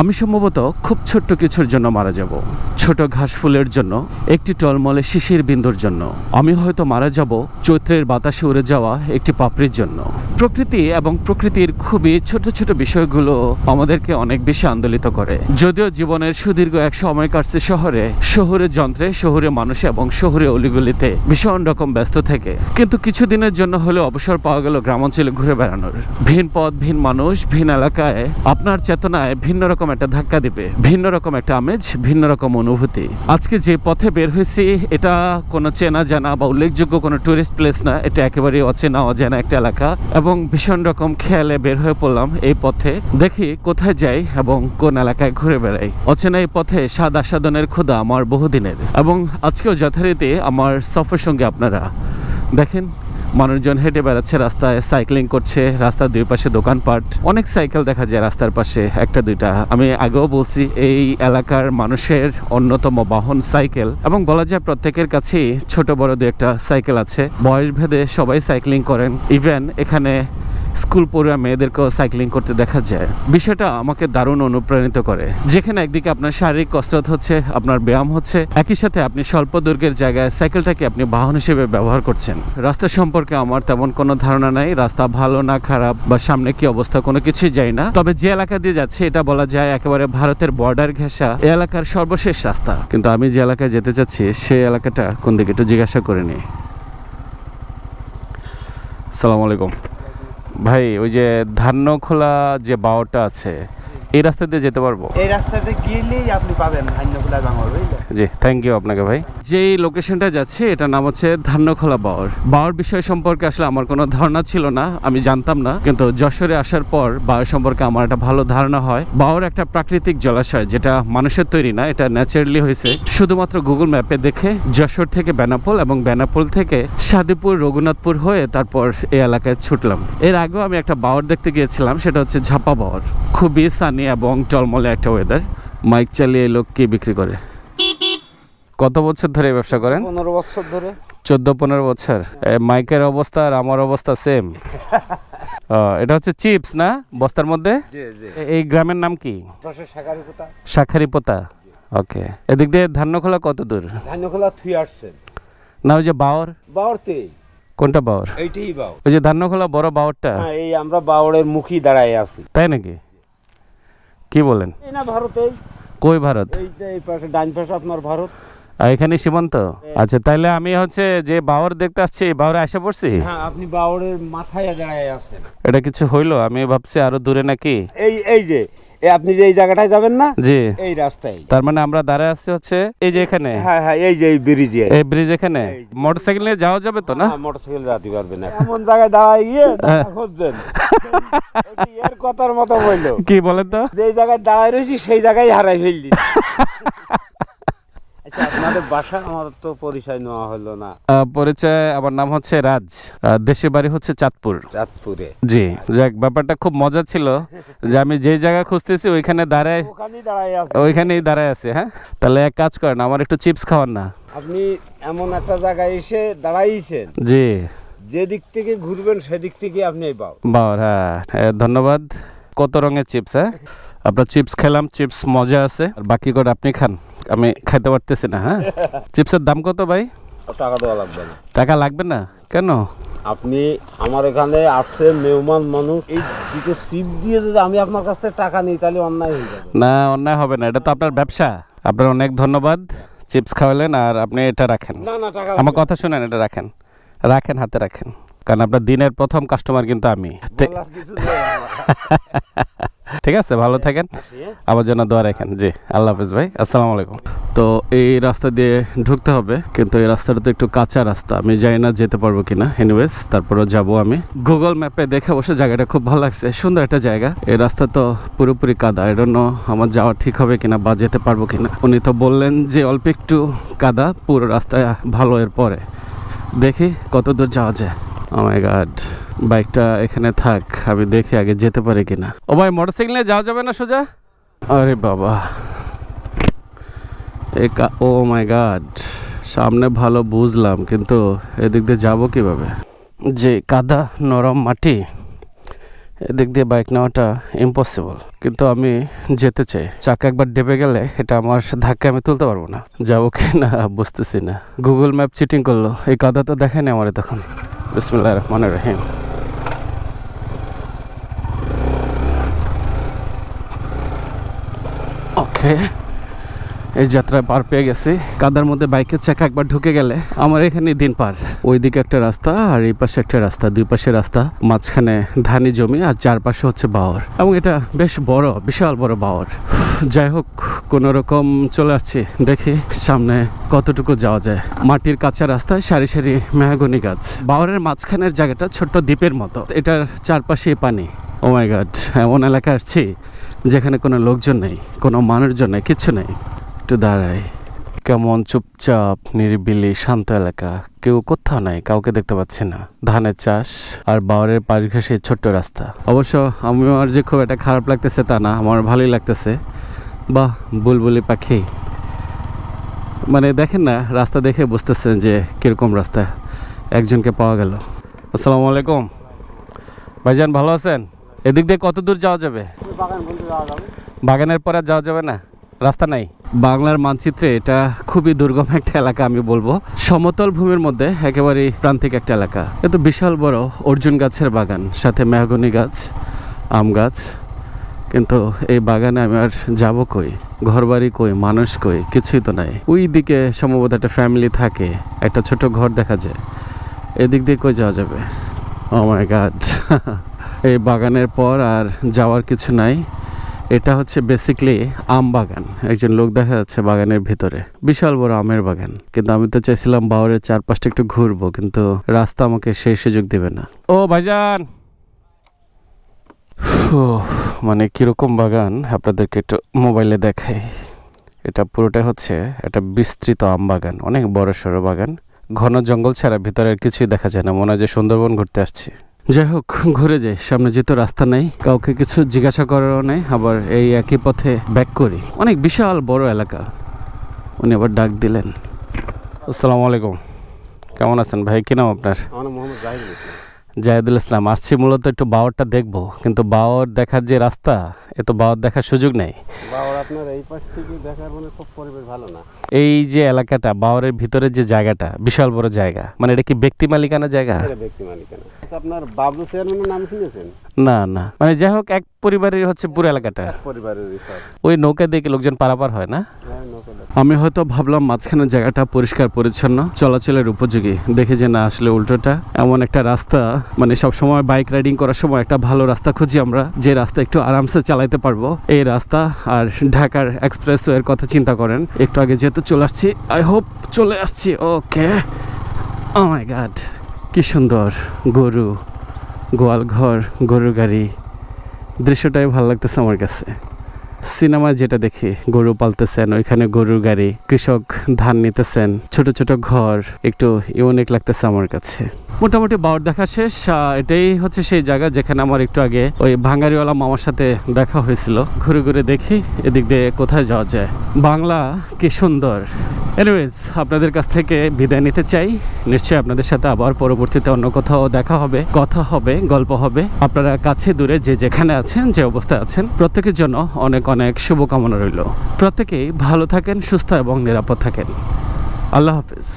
আমি সম্ভবত খুব ছোট্ট কিছুর জন্য মারা যাব। ছোট ঘাস ফুলের জন্য, একটি টলমলে শিশির বিন্দুর জন্য। আমি হয়তো মারা যাব, চৈত্রের বাতাসে উড়ে যাওয়া একটি পাপড়ির জন্য। প্রকৃতি এবং প্রকৃতির খুবই ছোট ছোট বিষয়গুলো আমাদেরকে অনেক বেশি আন্দোলিত করে। যদিও জীবনের সুদীর্ঘ এক সময় কাটছে শহরে শহরের যন্ত্রে, শহরে মানুষ এবং শহরে অলিগলিতে ভীষণ রকম ব্যস্ত থেকে। কিন্তু কিছুদিনের জন্য হলেও অবসর পাওয়া গেল গ্রামাঞ্চলে ঘুরে বেড়ানোর। ভিন পথ, ভিন মানুষ, ভিন এলাকায় আপনার চেতনায় ভিন্ন রকম একটা ধাক্কা দিবে, ভিন্ন রকম একটা আমেজ, ভিন্ন রকম অনুভূতি আজকে যে পথে বের হয়েছি, এটা কোনো চেনা জানা বা উল্লেখযোগ্য কোনো টুরিস্ট প্লেস না, এটা একেবারে অচেনা, অজানা একটা এলাকা এবং ভীষণ রকম খেয়ালে বের হয়ে পড়লাম এই পথে। দেখি কোথায় যাই এবং কোন এলাকায় ঘুরে বেড়াই। অচেনা এই পথে স্বাদ আস্বাদনের ক্ষুদা আমার বহুদিনের এবং আজকেও যথারীতি আমার সফর সঙ্গে আপনারা। দেখেন মানুষজন হেঁটে বেড়াচ্ছে, রাস্তায় সাইক্লিং করছে, রাস্তার দুই পাশে দোকানপাট। অনেক সাইকেল দেখা যায় রাস্তার পাশে, একটা, দুইটা। আমি আগেও বলছি, এই এলাকার মানুষের অন্যতম বাহন সাইকেল এবং বলা যায় প্রত্যেকের কাছেই ছোট বড় দু একটা সাইকেল আছে। বয়স ভেদে সবাই সাইক্লিং করেন। ইভেন এখানে স্কুল পড়ুয়া মেয়েদেরকেও সাইক্লিং করতে দেখা যায়। বিষয়টা আমাকে দারুণ অনুপ্রাণিত করে। যেখানে একদিকে আপনার শারীরিক কসরত হচ্ছে, আপনার ব্যায়াম হচ্ছে, একই সাথে আপনি স্বল্প দৈর্ঘ্যের জায়গায় সাইকেলটাকে আপনি বাহন হিসেবে ব্যবহার করছেন। রাস্তা সম্পর্কে আমার তেমন কোনো ধারণা নাই, রাস্তা ভালো না খারাপ বা সামনে কি অবস্থা কোনো কিছুই যাই না। তবে যে এলাকা দিয়ে যাচ্ছে, এটা বলা যায় একেবারে ভারতের বর্ডার ঘেঁষা এই এলাকার সর্বশেষ রাস্তা। কিন্তু আমি যে এলাকায় যেতে চাচ্ছি সেই এলাকাটা কোন দিকে একটু জিজ্ঞাসা করে নিই। সালাম আলাইকুম। ভাই ওই যে ধান্যখোলা যে বাওটা আছে এই রাস্তা দিয়ে যেতে পারব? এই রাস্তাতে গেলেই আপনি পাবেন গাঙর বুঝলেন? জি থ্যাংক ইউ আপনাকে ভাই। যেই লোকেশনটা যাচ্ছে এটার নাম হচ্ছে ধান্যখোলা বাওর বাওর বিষয় সম্পর্কে আসলে আমার কোনো ধারণা ছিল না আমি জানতাম না। কিন্তু যশোরে আসার পর বাওর সম্পর্কে আমার একটা ভালো ধারণা হয়। বাওর একটা প্রাকৃতিক জলাশয় যেটা মানুষের তৈরি না এটা ন্যাচারালি হয়েছে। শুধুমাত্র গুগল ম্যাপে দেখে যশোর থেকে বেনাপোল এবং বেনাপোল থেকে সাদিপুর রঘুনাথপুর হয়ে তারপর এই এলাকায় ছুটলাম। এর আগেও আমি একটা বাওর দেখতে গিয়েছিলাম সেটা হচ্ছে ঝাপা বাওর খুবই সানি এবং টলমলে একটা ওয়েদার মাইক চালিয়ে লোক কি বিক্রি করে। কত বছর ধরে ব্যবসা করেন? পনেরো বছর ধরে। চোদ্দ পনেরো বছর। মাইকের অবস্থা আর আমার অবস্থা সেম এটা হচ্ছে চিপস না? বস্তার মধ্যে? এই গ্রামের নাম কি? শাখারিপোতা ওকে। এদিক দিয়ে ধান্যখোলা কত দূর? ধান্যকুলা থুই আসছেন না ওই যে বাওর? বাওরতে কোনটা বাওর? এইটাই বাও ওই যে ধান্যখোলা বড় বাওরটা? হ্যাঁ এই আমরা বাওরের মুখী দাঁড়ায় আছি। তাই নাকি? কি বলেন? না ভারতে কই ভারত? এই পাশে আপনার ভারত। এখানে সীমান্ত? আচ্ছা তাহলে আমি হচ্ছে যে বাওর দেখতে আসছি বাওরে আসে পড়ছি? হ্যাঁ আপনি বাওরের মাথায় দাঁড়ায় আছেন। এটা কিছু হইল? আমি ভাবছি আরও দূরে নাকি? এই এই যে আপনি যে এই জায়গাটায় যাবেন না জি। এই রাস্তায়। তার মানে আমরা দাঁড়ায় আছি হচ্ছে এই যে এখানে। হ্যাঁ হ্যাঁ এই যে এই ব্রিজে এই ব্রিজ এখানে? মোটরসাইকেল নিয়ে যাওয়া যাবে তো না? মোটরসাইকেল যাতে পারবে না। এমন জায়গায় দাঁড়ায় গিয়ে দাঁড়া খুঁজছেন। এর কথার মতো বলল? কি বলেন তো? যে জায়গায় দাঁড়ায় রয়েছি সেই জায়গায় হারাই ফেললি। আপনাদের বাসা আমার তো পরিচয় নেওয়া হলো না। পরিচয় আমার নাম হচ্ছে রাজ। দেশের বাড়ি হচ্ছে চাঁদপুর। চাঁদপুরে। জি যাক ব্যাপারটা খুব মজা ছিল যে আমি যে জায়গা খুঁজতেছি ওইখানে দাঁড়ায় ওইখানেই দাঁড়ায় আছে হ্যাঁ? তাহলে এক কাজ করেন আমার একটু চিপস খাওয়ান না। আপনি এমন একটা জায়গায় এসে দাঁড়াইছেন। জি। যে দিক থেকে ঘুরবেন সেদিক থেকে আপনি পাও বাবার হ্যাঁ, ধন্যবাদ। কত রঙের চিপস হ্যাঁ? আপনার চিপস খেলাম চিপস মজা আছে। আর বাকি করে আপনি খান। আমি খাইতে পারতেছি না হ্যাঁ? চিপসের দাম কত ভাই? টাকা দেওয়া লাগবে না। টাকা লাগবে না? কেন? আপনি আমার এখানে আসছেন মেহমান মানুষ এই দুটো সিপ দিয়ে যদি আমি আপনার কাছ থেকে টাকা নিই তাহলে অন্যায় হয়ে যাবে। না অন্যায় হবে না এটা তো আপনার ব্যবসা। আপনার অনেক ধন্যবাদ চিপস খাওয়ালেন আর আপনি এটা রাখেন। না না টাকা আমার কথা শুনেন এটা রাখেন। রাখেন হাতে রাখেন। কারণ আপনার দিনের প্রথম কাস্টমার কিন্তু আমি। ঠিক- আছে? ভালো থাকেন। আমার জন্য দোয়া রাখেন। জি আল্লাহ হাফিজ ভাই। আসসালামু আলাইকুম। তো এই রাস্তা দিয়ে ঢুকতে হবে কিন্তু এই রাস্তাটা তো একটু কাঁচা রাস্তা। আমি জানি না যেতে পারব কিনা। এনিওয়েজ তারপরে যাব আমি। গুগল ম্যাপে দেখে অবশ্য জায়গাটা খুব ভালো লাগছে। সুন্দর একটা জায়গা। এই রাস্তা তো পুরোপুরি কাদা। এর জন্য আমার যাওয়া ঠিক হবে কিনা বা যেতে পারব কিনা। উনি তো বললেন যে অল্প একটু কাদা পুরো রাস্তায় ভালো এর পরে দেখি কত দূর যাওয়া যায়। মাই গড বাইকটা এখানে থাক, আমি দেখি আগে যেতে পারি কিনা। ও ভাই, মোটরসাইকেল যাওয়া যাবে না সোজা? আরে বাবা। এ ও মাই গড, সামনে ভালো বুঝলাম, কিন্তু এদিক দিয়ে যাব কীভাবে? যে কাদা নরম মাটি, এদিক দিয়ে বাইক নেওয়াটা ইম্পসিবল কিন্তু আমি যেতে চাই। চাকা একবার ডেবে গেলে এটা আমার ধাক্কা আমি তুলতে পারব না। যাব কি না বুঝতেছি না। গুগল ম্যাপ চিটিং করল, এই কাদা তো দেখেনি আমার তখন। বিসমুল্লাহ রহমান রহিম। ওকে এই যাত্রায় পার পেয়ে গেছি। কাদার মধ্যে বাইকের চাকা একবার ঢুকে গেলে আমার এখানে দিন পার। ওইদিকে একটা রাস্তা আর এই পাশে একটা রাস্তা। দুই পাশে রাস্তা, মাঝখানে ধানি জমি আর চারপাশে হচ্ছে বাওয়ার। এবং এটা বেশ বড়, বিশাল বড় বাওয়ার। যাই হোক, কোনো রকম চলে আসছি। দেখি সামনে কতটুকু যাওয়া যায়। মাটির কাঁচা রাস্তায় সারি সারি মেহাগনি গাছ। বাওয়ারের মাঝখানের জায়গাটা ছোট্ট দ্বীপের মতো। এটার চারপাশে পানি। ও মাই গড এমন এলাকায় আসছি। যেখানে কোনো লোকজন নেই, কোনো মানুষজন নেই কিচ্ছু নেই। একটু দাঁড়াই। কেমন চুপচাপ, নিরিবিলি, শান্ত এলাকা। কেউ কোথাও নাই, কাউকে দেখতে পাচ্ছি না। ধানের চাষ আর বাওয়ারের পাশ ঘেঁষে ছোট্ট রাস্তা। অবশ্য আমিও আর যে খুব একটা খারাপ লাগতেছে তা না, আমার ভালোই লাগতেছে। বাহ, বুলবুলি পাখি। মানে দেখেন না, রাস্তা দেখে বুঝতেছেন যে কীরকম রাস্তা। একজনকে পাওয়া গেল। আসসালামু আলাইকুম। ভাইজান, ভালো আছেন? এদিক দিয়ে কত দূর যাওয়া যাবে? বাগানের পরে যাওয়া যাবে না? রাস্তা নাই? বাংলার মানচিত্রে এটা খুবই দুর্গম একটা এলাকা আমি বলব। সমতল ভূমির মধ্যে একেবারেই প্রান্তিক একটা এলাকা। এত বিশাল বড় অর্জুন গাছের বাগান, সাথে মেহগনি গাছ, আম গাছ। কিন্তু এই বাগানে আমি আর যাব কই? ঘরবাড়ি কই? মানুষ কই? কিছুই তো নাই। ওই দিকে সম্ভবত একটা ফ্যামিলি থাকে, একটা ছোট ঘর দেখা যায়। এদিক দিয়ে কই যাওয়া যাবে? ও মাই গাড এই বাগানের পর আর যাওয়ার কিছু নাই। এটা হচ্ছে বেসিকলি আম বাগান। একজন লোক দেখা যাচ্ছে বাগানের ভিতরে। বিশাল বড় আমের বাগান। কিন্তু আমি তো চাইছিলাম বাওয়ারের চারপাশটা একটু ঘুরবো, কিন্তু রাস্তা আমাকে সেই সুযোগ দেবে না। ও ভাইজান! মানে কীরকম বাগান? আপনাদেরকে একটু মোবাইলে দেখাই। এটা পুরোটা হচ্ছে একটা বিস্তৃত আম বাগান, অনেক বড় সড়ো বাগান। ঘন জঙ্গল ছাড়া ভিতরে কিছুই দেখা যায় না। মনে হয় যে সুন্দরবন ঘুরতে আসছি। যাই হোক ঘুরে যাই। সামনে যেহেতু রাস্তা নেই, কাউকে কিছু জিজ্ঞাসা করারও নেই, আবার এই একই পথে ব্যাক করি। অনেক বিশাল বড় এলাকা। উনি আবার ডাক দিলেন। আসসালামু আলাইকুম। কেমন আছেন? ভাই, কি নাম আপনার? জাহিদুল ইসলাম আসছি মূলত একটু বাওয়ারটা দেখব কিন্তু বাওয়ার দেখার যে রাস্তা এ তো বাওয়ার দেখার সুযোগ নেই। আপনার এই পাশ থেকে দেখার মানে খুব পরিবেশ ভালো না। এই যে এলাকাটা বাওয়ারের ভিতরে যে জায়গাটা বিশাল বড় জায়গা মানে এটা কি ব্যক্তি মালিকানা জায়গা? ব্যক্তি মালিকানা। আপনার বাবলু চেয়ারম্যানের নাম শুনেছেন? না না। মানে যাই হোক এক পরিবারের হচ্ছে পুরো এলাকাটা। পরিবারের ওই নৌকা দেখে লোকজন পারাপার হয় না। আমি হয়তো ভাবলাম মাঝখানের জায়গাটা পরিষ্কার, পরিচ্ছন্ন, চলাচলের উপযোগী। দেখে যে না, আসলে উল্টোটা এমন একটা রাস্তা মানে সব সময় বাইক রাইডিং করার সময় একটা ভালো রাস্তা খুঁজি আমরা, যে রাস্তা একটু আরামসে চালাইতে পারব। এই রাস্তা আর ঢাকার এক্সপ্রেস এর কথা চিন্তা করেন। একটু আগে যেহেতু চলে আসছি আই হোপ চলে আসছি ওকে ও গাড কি সুন্দর, গরু গোয়াল ঘর গরু গাড়ি। দৃশ্যটাই ভালো লাগতেছে আমার কাছে। সিনেমায় যেটা দেখি, গরু পালতেছেন, ওইখানে গরুর গাড়ি, কৃষক ধান নিতেছেন, ছোট ছোট ঘর, একটু ইউনিক লাগতেছে আমার কাছে। মোটামুটি বাউর দেখা শেষ এটাই হচ্ছে সেই জায়গা যেখানে আমার একটু আগে ওই ভাঙ্গারিওয়ালা মামার সাথে দেখা হয়েছিল। ঘুরে ঘুরে দেখি এদিক দিয়ে কোথায় যাওয়া যায়। বাংলা কি সুন্দর। এনিওয়েজ আপনাদের কাছ থেকে বিদায় নিতে চাই। নিশ্চয়ই আপনাদের সাথে আবার পরবর্তীতে অন্য কোথাও দেখা হবে, কথা হবে, গল্প হবে। আপনারা কাছে দূরে যে যেখানে আছেন, যে অবস্থায় আছেন, প্রত্যেকের জন্য অনেক অনেক শুভকামনা রইল। প্রত্যেকেই ভালো থাকেন, সুস্থ এবং নিরাপদ থাকেন। আল্লাহ হাফিজ।